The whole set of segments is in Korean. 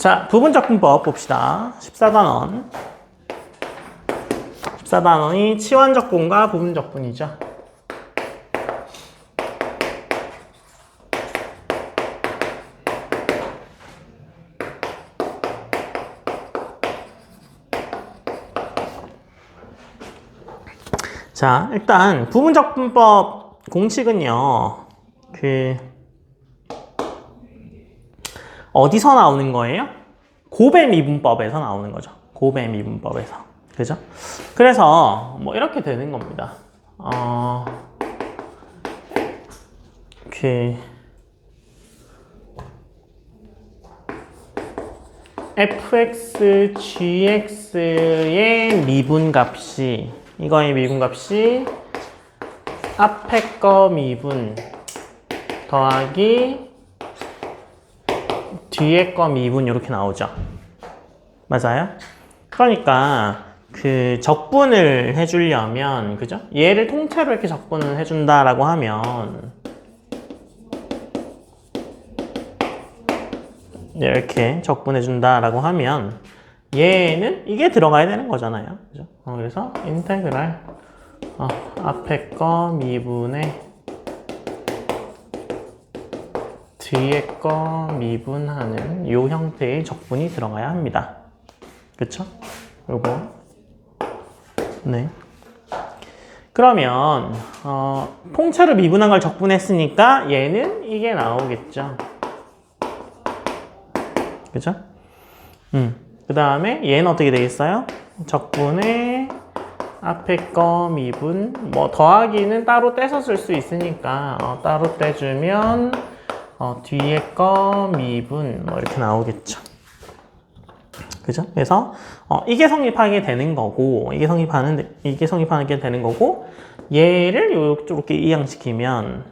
자, 부분적분법 봅시다. 14단원. 14단원이 치환적분과 부분적분이죠. 자, 일단 부분적분법 공식은요. 그 어디서 나오는 거예요? 고배 미분법에서 나오는 거죠. 고배 미분법에서. 그죠? 그래서 뭐 이렇게 되는 겁니다. 어, 그 fx, gx의 미분값이 이거의 미분값이 앞에 거 미분 더하기 뒤에 거 미분 이렇게 나오죠. 맞아요? 그러니까 그 적분을 해주려면 그죠? 얘를 통째로 이렇게 적분을 해준다라고 하면 이렇게 적분해준다라고 하면 얘는 이게 들어가야 되는 거잖아요. 그죠? 어, 그래서 인테그랄 어, 앞에 거 미분에 뒤에 거 미분하는 이 형태의 적분이 들어가야 합니다. 그쵸? 요거. 네. 그러면, 어, 통째로 미분한 걸 적분했으니까 얘는 이게 나오겠죠. 그죠? 음. 그 다음에 얘는 어떻게 되겠어요? 적분에 앞에 거 미분, 뭐 더하기는 따로 떼서 쓸 수 있으니까 어, 따로 떼주면 어, 뒤에 거 미분 뭐 이렇게 나오겠죠. 그죠? 그래서 어, 이게 성립하게 되는 거고 이게 성립하는 이게 성립하게 되는 거고 얘를 이렇게 이항시키면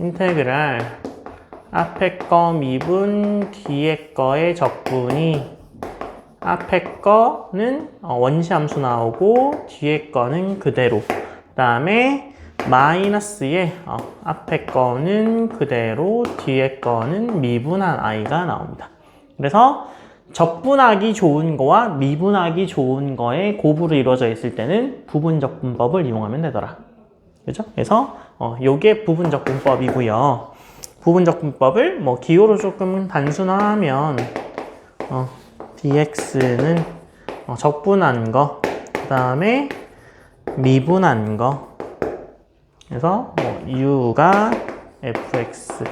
인테그랄 앞에 거 미분 뒤에 거의 적분이 앞에 거는 어, 원시함수 나오고 뒤에 거는 그대로 그 다음에 마이너스에 어, 앞에 거는 그대로 뒤에 거는 미분한 i가 나옵니다. 그래서 적분하기 좋은 거와 미분하기 좋은 거의 고부로 이루어져 있을 때는 부분적분법을 이용하면 되더라. 그죠? 그래서 어, 요게 부분적분법이고요. 부분적분법을 뭐 기호로 조금 단순화하면 어, dx는 어, 적분한 거, 그 다음에 미분한 거. 그래서 뭐 u가 fx,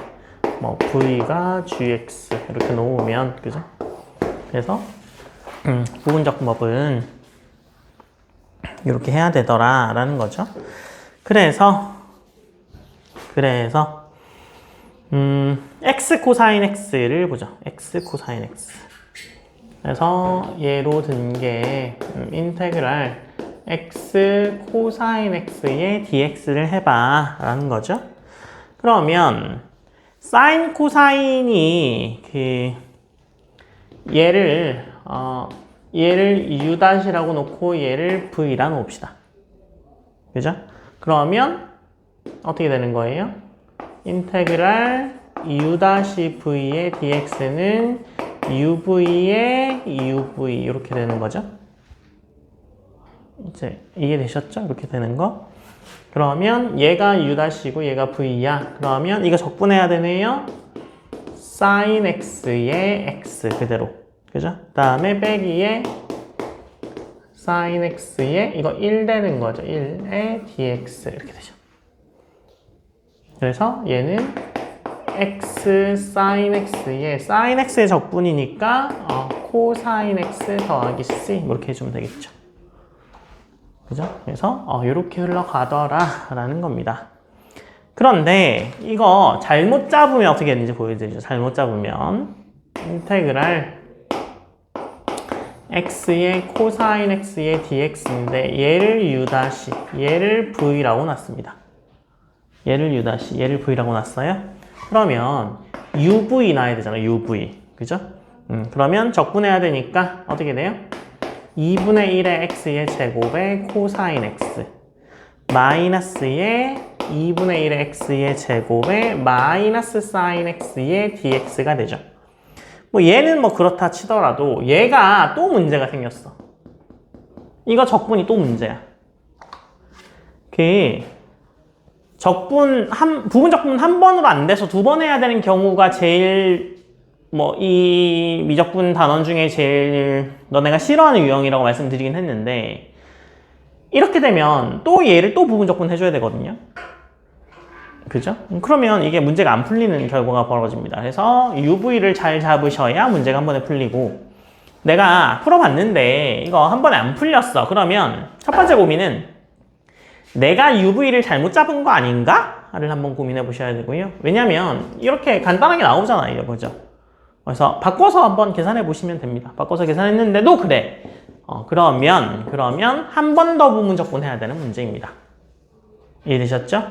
뭐 v가 gx 이렇게 놓으면 그죠? 그래서 음, 부분적분법은 이렇게 해야 되더라라는 거죠. 그래서 그래서 음, x 코사인 x를 보죠. x 코사인 x. 그래서 예로 든게 음, 인테그랄 x 코사인 x의 dx를 해봐 라는 거죠. 그러면 사인 코사인이 그 얘를 어, 얘를 u-라고 놓고 얘를 v라 놓읍시다. 그죠? 그러면 어떻게 되는 거예요? 인테그랄 u-v의 dx는 uv의 uv 이렇게 되는 거죠. 이제 이해되셨죠? 이렇게 되는 거. 그러면 얘가 u-고 얘가 v야. 그러면 이거 적분해야 되네요. sin x의 x 그대로. 그죠? 다음에 빼기에 sin x의 이거 1 되는 거죠. 1의 dx 이렇게 되죠. 그래서 얘는 x sin x의 sin x의 적분이니까 어, 코사인 x 더하기 c 뭐 이렇게 해주면 되겠죠. 그죠? 그래서 어, 이렇게 흘러가더라 라는 겁니다. 그런데 이거 잘못 잡으면 어떻게 되는지 보여드리죠. 잘못 잡으면 인테그랄 x의 코사인 x의 dx인데 얘를 u 다시 얘를 v라고 놨습니다. 얘를 u 다시 얘를 v라고 놨어요. 그러면 uv 나야 되잖아요. uv 그죠? 음, 그러면 적분해야 되니까 어떻게 돼요? 2분의 1의 x의 제곱에 코사인 x 마이너스의 2분의 1의 x의 제곱에 마이너스 사인 x의 dx가 되죠. 뭐 얘는 뭐 그렇다 치더라도 얘가 또 문제가 생겼어. 이거 적분이 또 문제야. 그 적분 한 부분 적분 한 번으로 안 돼서 두 번 해야 되는 경우가 제일 뭐 이 미적분 단원 중에 제일 너네가 싫어하는 유형이라고 말씀드리긴 했는데 이렇게 되면 또 얘를 또 부분 적분 해줘야 되거든요. 그죠? 그러면 이게 문제가 안 풀리는 결과가 벌어집니다. 그래서 UV를 잘 잡으셔야 문제가 한 번에 풀리고 내가 풀어봤는데 이거 한 번에 안 풀렸어. 그러면 첫 번째 고민은 내가 UV를 잘못 잡은 거 아닌가? 를 한번 고민해 보셔야 되고요. 왜냐면 이렇게 간단하게 나오잖아요. 그죠? 그래서 바꿔서 한번 계산해 보시면 됩니다. 바꿔서 계산했는데도 그래. 어, 그러면 그러면 한 번 더 부분 적분해야 되는 문제입니다. 이해되셨죠?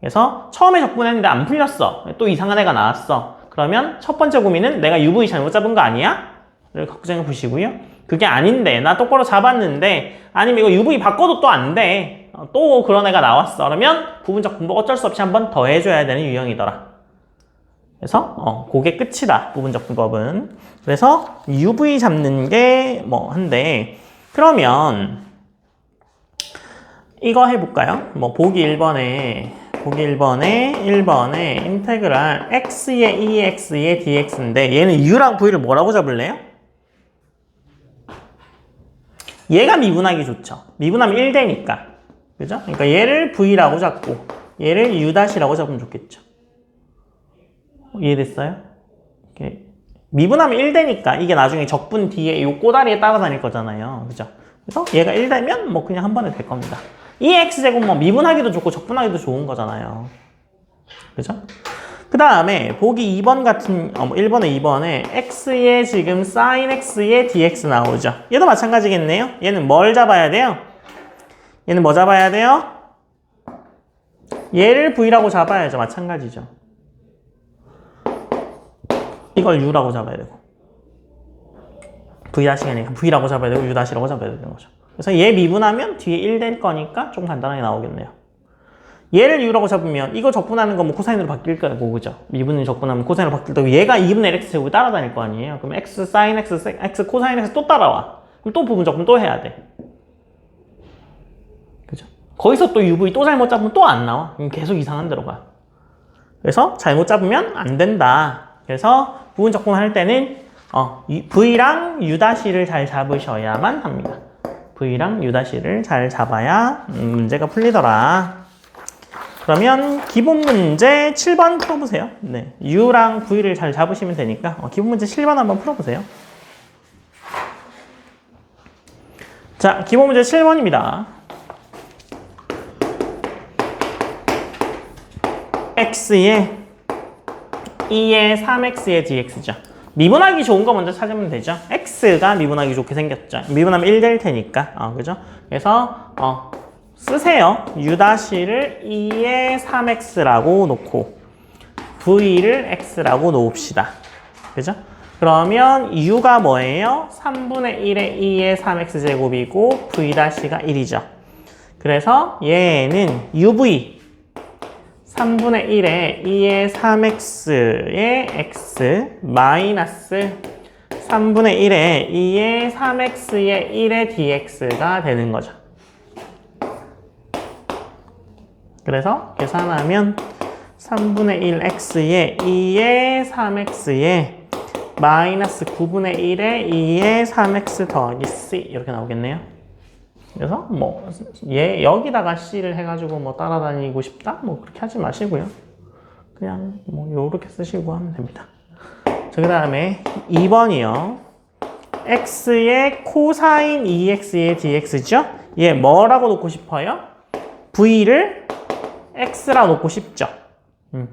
그래서 처음에 적분했는데 안 풀렸어. 또 이상한 애가 나왔어. 그러면 첫 번째 고민은 내가 UV 잘못 잡은 거 아니야? 를 걱정해 보시고요. 그게 아닌데 나 똑바로 잡았는데 아니면 이거 UV 바꿔도 또 안 돼. 어, 또 그런 애가 나왔어. 그러면 부분 적 분법 어쩔 수 없이 한 번 더 해줘야 되는 유형이더라. 그래서 어, 그게 끝이다. 부분적 분법은. 그래서 UV 잡는 게 뭐 한데 그러면 이거 해볼까요? 뭐 보기 1번에 보기 1번에 1번에 인테그랄 x의 2x의 dx인데 얘는 u랑 v를 뭐라고 잡을래요? 얘가 미분하기 좋죠. 미분하면 1되니까. 그죠? 그러니까 얘를 v라고 잡고 얘를 u-라고 잡으면 좋겠죠. 이해됐어요? 이렇게 미분하면 1되니까 이게 나중에 적분 뒤에 이 꼬다리에 따라다닐 거잖아요. 그죠? 그래서 얘가 1되면 뭐 그냥 한 번에 될 겁니다. 이 x제곱 뭐 미분하기도 좋고 적분하기도 좋은 거잖아요. 그죠? 그 다음에 보기 2번 같은 어, 뭐 1번에 2번에 x의 지금 sin x의 dx 나오죠. 얘도 마찬가지겠네요. 얘는 뭘 잡아야 돼요? 얘는 뭐 잡아야 돼요? 얘를 v라고 잡아야죠. 마찬가지죠. 이걸 u라고 잡아야 되고 아니라 v라고 잡아야 되고 u-라고 잡아야 되는 거죠. 그래서 얘 미분하면 뒤에 1 될 거니까 좀 간단하게 나오겠네요. 얘를 u라고 잡으면 이거 적분하는 거뭐 코사인으로 바뀔 거고 그죠? 미분을 적분하면 코사인으로 바뀔 때고 얘가 2분의 x 제곱이 따라다닐 거 아니에요? 그럼 x sin x, x 코사인 x 또 따라와. 그럼 또 부분 적분 또 해야 돼. 그죠? 거기서 또 uv 또 잘못 잡으면 또 안 나와. 계속 이상한 데로 가. 그래서 잘못 잡으면 안 된다. 그래서 부분 적분할 때는 어, v랑 u-를 잘 잡으셔야만 합니다. v랑 u-를 잘 잡아야 음, 문제가 풀리더라. 그러면 기본 문제 7번 풀어보세요. 네, u랑 v를 잘 잡으시면 되니까 어, 기본 문제 7번 한번 풀어보세요. 자, 기본 문제 7번입니다. x의 2의 3x의 dx죠. 미분하기 좋은 거 먼저 찾으면 되죠. x가 미분하기 좋게 생겼죠. 미분하면 1 될 테니까. 어, 그죠? 그래서 어, 쓰세요. u-를 2의 3x라고 놓고 v를 x라고 놓읍시다. 그죠? 그러면 u가 뭐예요? 3분의 1의 2의 3x 제곱이고 v-가 1이죠. 그래서 얘는 uv 3분의 1에 2의 3x의 x 마이너스 3분의 1에 2의 3x의 1의 dx가 되는 거죠. 그래서 계산하면 3분의 1x의 2의 3x의 마이너스 9분의 1의 2의 3x 더하기 c 이렇게 나오겠네요. 그래서 뭐 얘 여기다가 C를 해가지고 뭐 따라다니고 싶다 뭐 그렇게 하지 마시고요. 그냥 뭐 요렇게 쓰시고 하면 됩니다. 자, 그 다음에 2번이요. x의 코사인 2x의 dx죠? 얘 뭐라고 놓고 싶어요? v를 x라 놓고 싶죠. 음.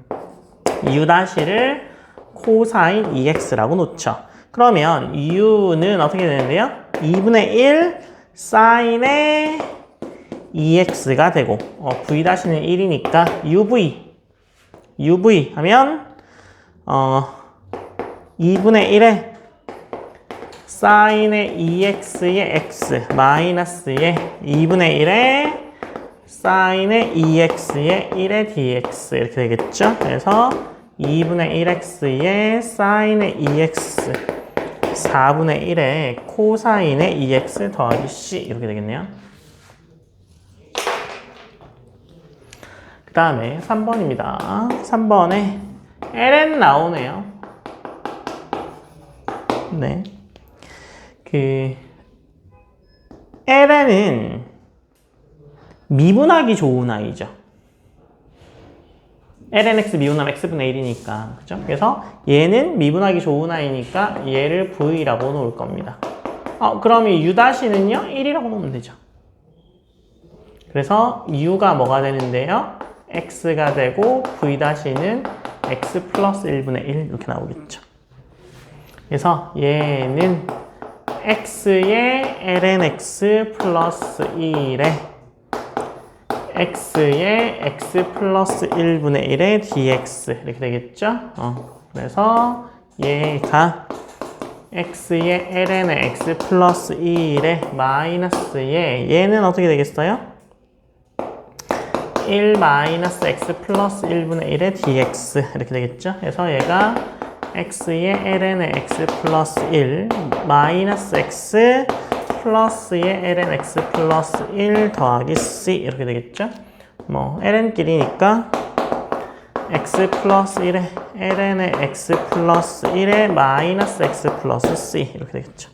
u-를 코사인 2x라고 놓죠. 그러면 u는 어떻게 되는데요? 2분의 1 사인의 2x가 되고 어, v-는 1이니까 uv uv 하면 어, 2분의 1에 사인의 2x의 x 마이너스의 2분의 1에 사인의 2x의 1의 dx 이렇게 되겠죠. 그래서 2분의 1x에 사인의 2x 4분의 1에 코사인의 2x 더하기 c 이렇게 되겠네요. 그 다음에 3번입니다. 3번에 ln 나오네요. 네. 그 ln은 미분하기 좋은 아이죠. Lnx 미분하면 x분의 1이니까 그죠? 그래서 얘는 미분하기 좋은 아이니까 얘를 v라고 놓을 겁니다. 어, 그럼 이 u-는요? 1이라고 놓으면 되죠. 그래서 u가 뭐가 되는데요? x가 되고 v-는 x 플러스 1분의 1 이렇게 나오겠죠. 그래서 얘는 x의 lnx 플러스 1에 x의 x 플러스 1분의 1의 dx 이렇게 되겠죠? 어, 그래서 얘가 x의 ln의 x 플러스 2의 마이너스의 얘는 어떻게 되겠어요? 1 마이너스 x 플러스 1분의 1의 dx 이렇게 되겠죠? 그래서 얘가 x의 ln의 x 플러스 1 마이너스 x 플러스의 ln x 플러스 1 더하기 c 이렇게 되겠죠? 뭐 ln끼리니까 x 플러스 1에 ln의 x 플러스 1에 마이너스 x 플러스 c 이렇게 되겠죠.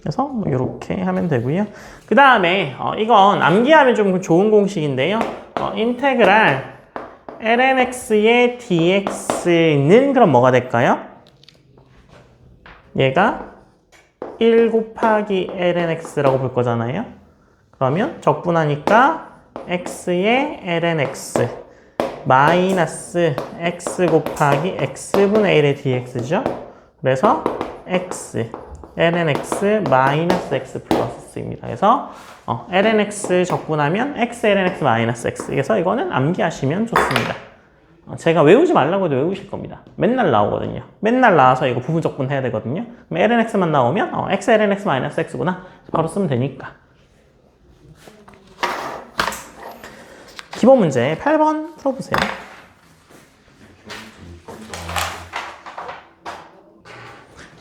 그래서 뭐 이렇게 하면 되고요. 그 다음에 어, 이건 암기하면 좀 좋은 공식인데요. 어, 인테그랄 lnx의 dx는 그럼 뭐가 될까요? 얘가 1 곱하기 lnx라고 볼 거잖아요. 그러면 적분하니까 x의 lnx 마이너스 x 곱하기 x분의 1의 dx죠. 그래서 x lnx 마이너스 x 플러스입니다. 그래서 어, lnx 적분하면 x lnx 마이너스 x. 그래서 이거는 암기하시면 좋습니다. 어, 제가 외우지 말라고 해도 외우실 겁니다. 맨날 나오거든요. 맨날 나와서 이거 부분 적분 해야 되거든요. 그럼 lnx만 나오면 어, x lnx 마이너스 x구나. 바로 쓰면 되니까. 기본 문제 8번 풀어보세요.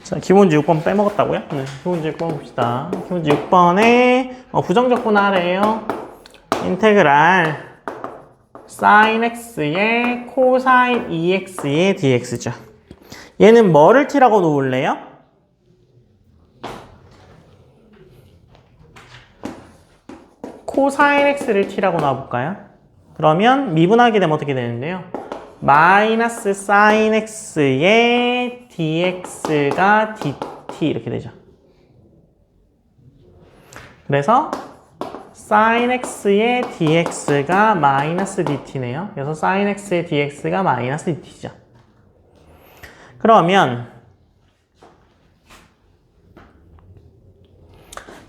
자, 기본지 6번 빼먹었다고요? 네, 기본지 6번 봅시다. 기본지 6번에 어, 부정적분 하래요. 인테그랄 sin x의 코사인 2x의 dx죠. 얘는 뭐를 t라고 놓을래요? 코사인 x를 t라고 놔볼까요? 그러면 미분하게 되면 어떻게 되는데요? 마이너스 sin x의 dx가 dt 이렇게 되죠. 그래서 sin x의 dx가 마이너스 dt네요. 그래서 sin x의 dx가 마이너스 dt죠. 그러면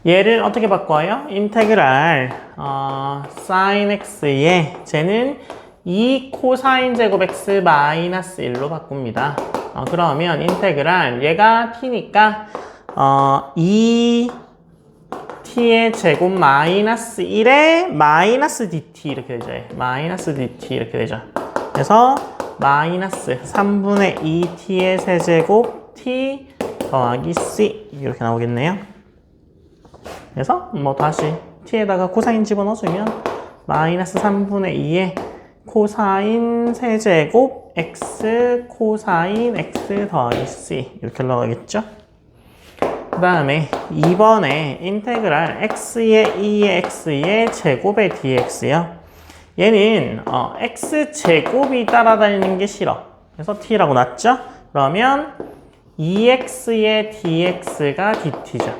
얘를 어떻게 바꿔요? 인테그랄 어, sin x의 쟤는 2 코사인 제곱 x 마이너스 1로 바꿉니다. 어, 그러면 인테그랄 얘가 t니까 어, 2 t의 제곱 마이너스 1에 마이너스 dt 이렇게 되죠. 마이너스 dt 이렇게 되죠. 그래서 마이너스 3분의 2t의 세제곱 t 더하기 c 이렇게 나오겠네요. 그래서 뭐 다시 t에다가 코사인 집어넣어주면 마이너스 3분의 2의 코사인 세제곱 x 코사인 x 더하기 c 이렇게 올라가겠죠? 그 다음에 2번에 인테그랄 x의 2의 x의 제곱의 dx요. 얘는 어, x제곱이 따라다니는 게 싫어. 그래서 t라고 놨죠? 그러면 2x의 dx가 dt죠.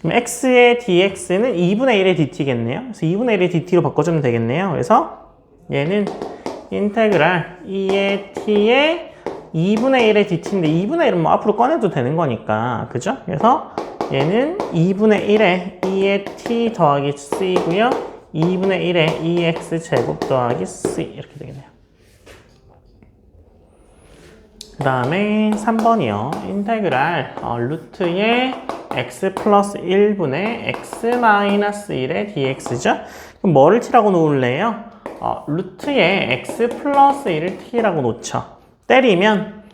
그럼 x의 dx는 2분의 1의 dt겠네요. 그래서 2분의 1의 dt로 바꿔주면 되겠네요. 그래서 얘는 인테그랄 2의 t의 2분의 1의 dt인데 2분의 1은 뭐 앞으로 꺼내도 되는 거니까 그죠? 그래서 얘는 2분의 1의 2의 t 더하기 c고요 2분의 1의 2x 제곱 더하기 c 이렇게 되겠네요 그 다음에 3번이요 인테그랄 어, 루트의 x 플러스 1분의 x 마이너스 1의 dx죠? 그럼 뭐를 t라고 놓을래요? 어, 루트에 x 플러스 1을 t라고 놓죠. 때리면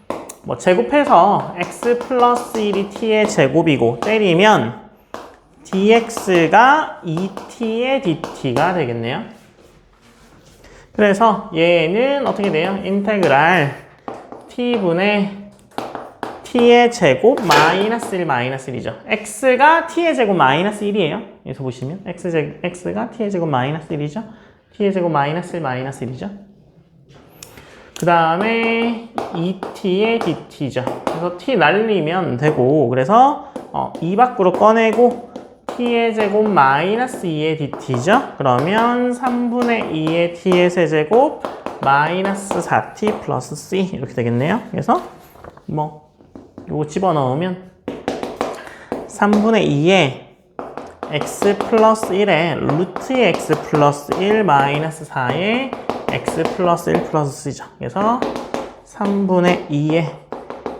뭐 제곱해서 x 플러스 1이 t의 제곱이고 때리면 dx가 2t의 dt가 되겠네요. 그래서 얘는 어떻게 돼요? 인테그랄 t분의 t의 제곱 마이너스 1 마이너스 1이죠. x가 t의 제곱 마이너스 1이에요. 여기서 보시면 x 제, x가 t의 제곱 마이너스 1이죠. t의 제곱 마이너스 1 마이너스 1이죠. 그 다음에 2t의 dt죠. 그래서 t 날리면 되고 그래서 어, 2 밖으로 꺼내고 t의 제곱 마이너스 2의 dt죠. 그러면 3분의 2의 t의 세제곱 마이너스 4t 플러스 c 이렇게 되겠네요. 그래서 뭐 요거 집어넣으면 3분의 2의 x 플러스 1에 루트의 x 플러스 1 마이너스 4의 x 플러스 1 플러스 c죠. 그래서 3분의 2의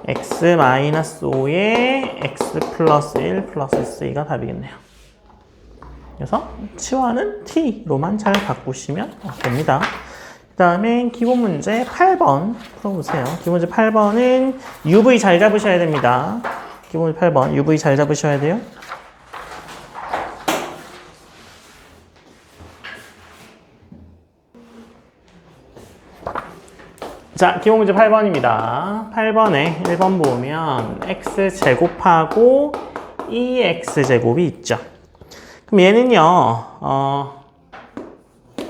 x 마이너스 5의 x 플러스 1 플러스 c가 답이겠네요. 그래서 치와는 t로만 잘 바꾸시면 됩니다. 그 다음에 기본 문제 8번 풀어보세요. 기본 문제 8번은 UV 잘 잡으셔야 됩니다. 기본 문제 8번 UV 잘 잡으셔야 돼요. 자, 기본 문제 8번입니다. 8번에 1번 보면 x제곱하고 2x제곱이 있죠. 그럼 얘는요, 어,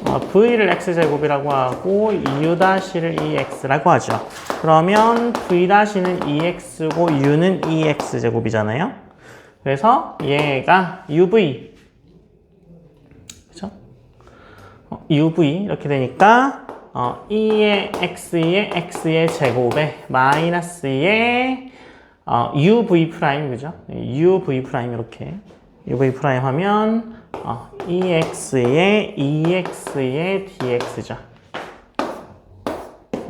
어, v를 x제곱이라고 하고 u'를 2x라고 하죠. 그러면 v'는 2x고 u는 2x제곱이잖아요. 그래서 얘가 uv 그죠? 어, uv 이렇게 되니까 어, 2의 x의 x의 제곱에 마이너스의 어, uv 프라임 그죠? uv 프라임 이렇게 uv 프라임 하면 어, 2x의 2x의 dx죠.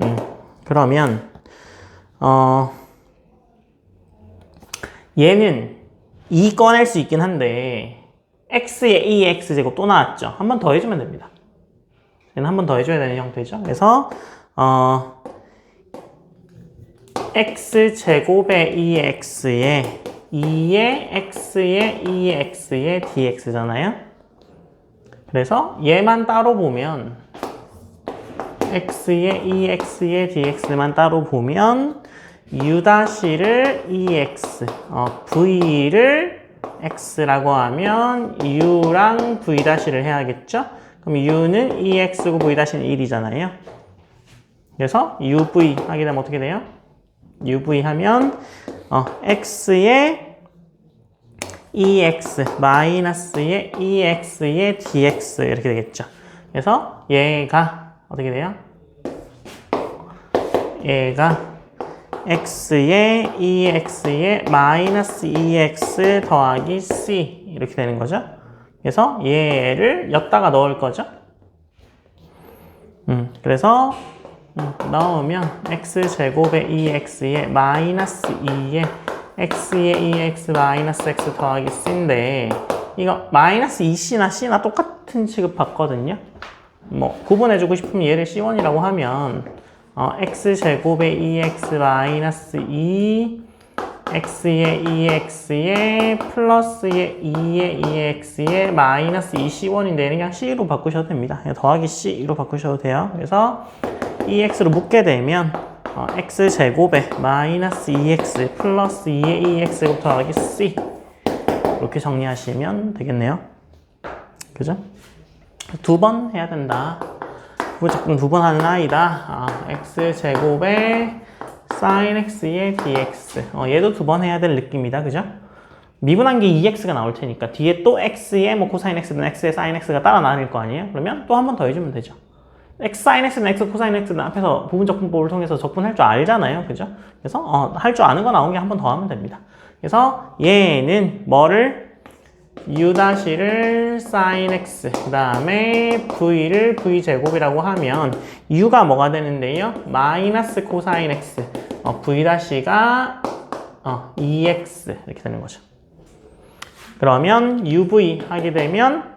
음, 그러면 어, 얘는 2 꺼낼 수 있긴 한데 x의 2x 제곱 또 나왔죠. 한 번 더 해주면 됩니다. 얘는 한 번 더 해줘야 되는 형태죠. 그래서 어, x 제곱의 2x의 2의 x의 2x의 dx잖아요. 그래서 얘만 따로 보면 x의 2x의 dx만 따로 보면 u-를 2x, 어, v를 x라고 하면 u랑 v-를 해야겠죠? 그럼 u는 2x고 v-는 1이잖아요. 그래서 uv 하게 되면 어떻게 돼요? uv 하면 어, x의 2x 마이너스의 2x의 dx 이렇게 되겠죠. 그래서 얘가 어떻게 돼요? 얘가 x의 2x의 마이너스 2x 더하기 c 이렇게 되는 거죠. 그래서 얘를 엿다가 넣을 거죠. 음, 그래서 음, 넣으면 x제곱의 2x의 마이너스 2의 x의 2x 마이너스 x 더하기 c인데 이거 마이너스 2c나 c나 똑같은 취급 받거든요. 뭐 구분해주고 싶으면 얘를 c1이라고 하면 어, x제곱의 2x 마이너스 2 x의 2x의 플러스의 2의 2x의 마이너스 2c1인데 얘는 그냥 c로 바꾸셔도 됩니다. 더하기 c로 바꾸셔도 돼요. 그래서 2x로 묶게 되면 어, x제곱에 마이너스 2x 플러스 2의 2x 더하기 c 이렇게 정리하시면 되겠네요. 그죠? 두 번 해야 된다. 무조건 두 번 하는 아이다. 아, x제곱에 sin x의 dx. 어, 얘도 두 번 해야 될 느낌이다. 그죠? 미분한 게 2x가 나올 테니까 뒤에 또 x의 뭐 코사인 x든 x의 sin x가 따라 나올 거 아니에요? 그러면 또 한 번 더 해주면 되죠. x sin x는 x 코사인 x는 앞에서 부분 적분법을 통해서 적분할 줄 알잖아요. 그죠? 그래서 어, 할 줄 아는 거 나온 게 한 번 더 하면 됩니다. 그래서 얘는 뭐를 u-를 sin x 그 다음에 v를 v제곱이라고 하면 u가 뭐가 되는데요? 마이너스 코사인 x 어, v-가 어, 2x 이렇게 되는 거죠. 그러면 uv 하게 되면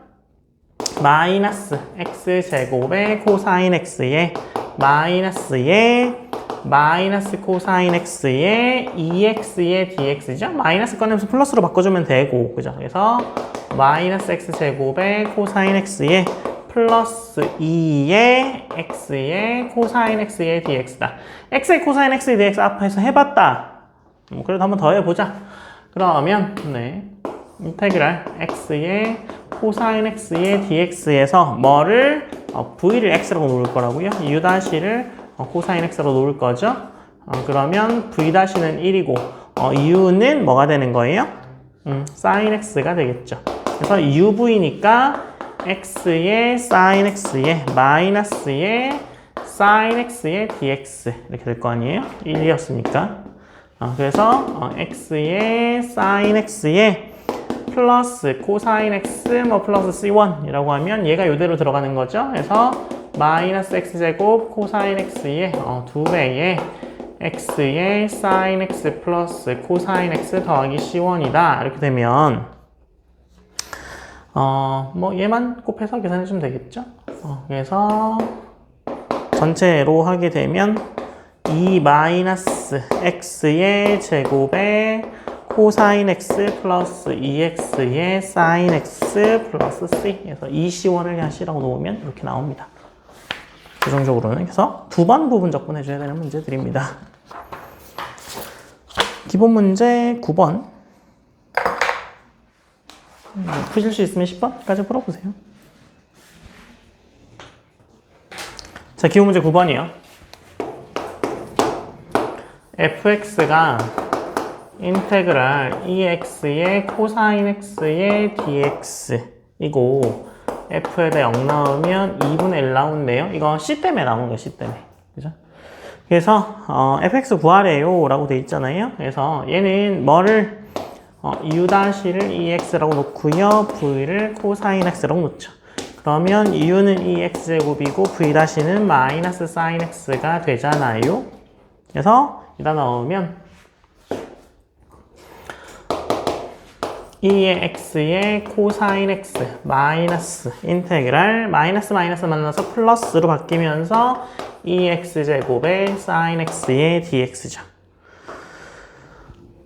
마이너스 x제곱의 코사인 x에 마이너스의 마이너스 코사인 x의 2x의 dx죠? 마이너스 꺼내면서 플러스로 바꿔주면 되고 그죠? 그래서 마이너스 x제곱의 코사인 x에 플러스 2의 x의 코사인 x의 dx다. x의 코사인 x의 dx 앞에서 해봤다. 뭐 그래도 한번 더 해보자. 그러면 네 인테그랄 x의 코사인 x의 dx에서 뭐를 어, v를 x라고 놓을 거라고요. u 다시를 어, 코사인 x로 놓을 거죠. 어, 그러면 v 다시는 1이고 어, u는 뭐가 되는 거예요? 음, sin x가 되겠죠. 그래서 uv니까 x의 sin x의 마이너스의 sin x의 dx 이렇게 될 거 아니에요? 1이었으니까. 어, 그래서 어, x의 sin x의 플러스 코사인 x 뭐 플러스 c1이라고 하면 얘가 이대로 들어가는 거죠. 그래서 마이너스 x제곱 코사인 x의 어, 두 배의 x의 sin x 플러스 코사인 x 더하기 c1이다. 이렇게 되면 어, 뭐 얘만 곱해서 계산해 주면 되겠죠. 어, 그래서 전체로 하게 되면 2 마이너스 x의 제곱에 코사인 x 플러스 2x의 사인 x 플러스 c 그래서 2c1을 그냥 c라고 놓으면 이렇게 나옵니다. 최종적으로는 그래서 두 번 부분 적분해줘야 되는 문제들입니다. 기본 문제 9번 음, 푸실 수 있으면 10번까지 풀어보세요. 자, 기본 문제 9번이요. fx가 인테그랄 ex의 코사인 x의 dx이고 f에다 0 나오면 2분의 1 나온대요. 이거 c 때문에 나온 거예요. c 때문에. 그죠? 그래서 어, fx 구하래요 라고 돼 있잖아요. 그래서 얘는 뭐를 어, u-를 ex라고 놓고요. v를 코사인 x라고 놓죠. 그러면 u는 2x제곱이고 v-는 마이너스 사인 x가 되잖아요. 그래서 이다 넣으면 2의 x의 코사인 x 마이너스 인테그랄 마이너스 마이너스 만나서 플러스로 바뀌면서 2x제곱의 사인 x의 dx죠.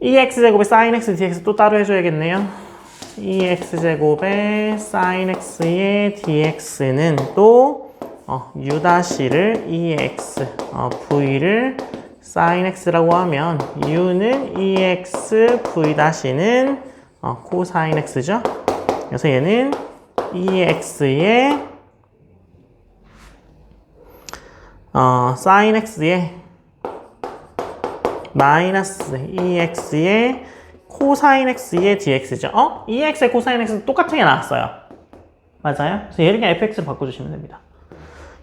2x제곱의 사인 x dx 또 따로 해줘야겠네요. 2x제곱의 사인 x의 dx는 또 어, u-를 2x 어, v를 사인 x라고 하면 u는 2x v-는 어, 코사인 x죠. 그래서 얘는 2x의 어, 사인 x의 마이너스 2x의 코사인 x의 dx죠. 어? 2x의 코사인 x는 똑같은 게 나왔어요. 맞아요? 그래서 얘를 그냥 fx로 바꿔주시면 됩니다.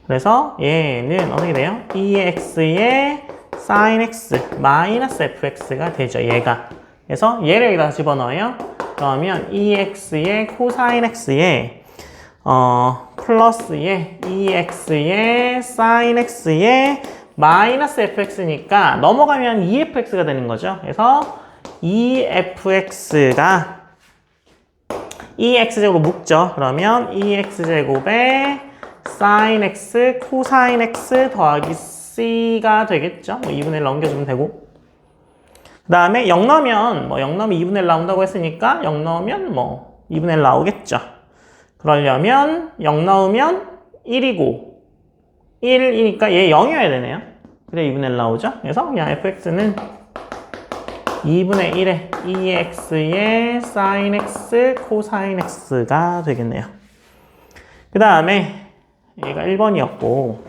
그래서 얘는 어떻게 돼요? 2x의 sin x 마이너스 fx가 되죠. 얘가. 그래서 얘를 여기다 집어넣어요. 그러면 2x의 코사인 x의 어, 플러스의 2x의 sin x의 마이너스 fx니까 넘어가면 2fx가 되는 거죠. 그래서 2fx가 2x제곱으로 묶죠. 그러면 2x제곱에 sin x, 코사인 x 더하기 c가 되겠죠. 뭐 2분의 1 넘겨주면 되고. 그 다음에 0 넣으면 뭐 0 넣으면 2분의 1 나온다고 했으니까 0 넣으면 뭐 2분의 1 나오겠죠. 그러려면 0 넣으면 1이고 1이니까 얘 0이어야 되네요. 그래 2분의 1 나오죠. 그래서 그냥 fx는 2분의 1에 2x의 sin x, 코사인 x가 되겠네요. 그 다음에 얘가 1번이었고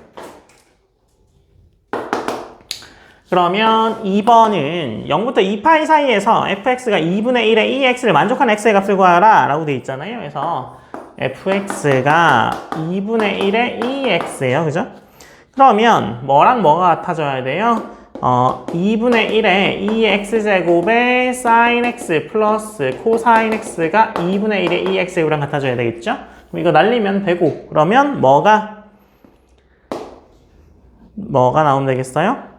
그러면 2번은 0부터 2파이 사이에서 fx가 2분의 1의 2x를 만족한 x의 값을 구하라 라고 돼 있잖아요. 그래서 fx가 2분의 1의 2x예요. 그죠? 그러면 뭐랑 뭐가 같아져야 돼요? 어, 2분의 1의 2x제곱의 sin x 플러스 코사인 x가 2분의 1의 2x제곱이랑 같아져야 되겠죠? 그럼 이거 날리면 되고 그러면 뭐가 뭐가 나오면 되겠어요?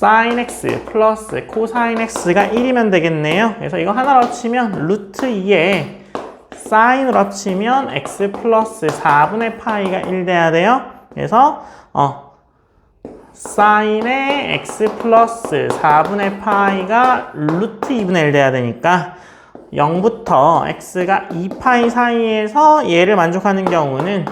Sin x 플러스 코사인 x가 1이면 되겠네요. 그래서 이거 하나로 치면 루트 2에 사인으로 합치면 x 플러스 4분의 파이가 1 돼야 돼요. 그래서 어 사인의 x 플러스 4분의 파이가 루트 2분의 1 돼야 되니까 0부터 x가 2파이 사이에서 얘를 만족하는 경우는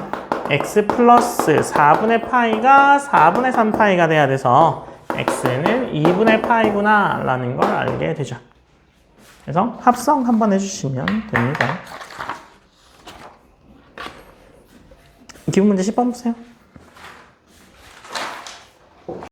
x 플러스 4분의 파이가 4분의 3파이가 돼야 돼서 x는 2분의 파이구나 라는 걸 알게 되죠. 그래서 합성 한번 해주시면 됩니다. 기본 문제 10번 보세요.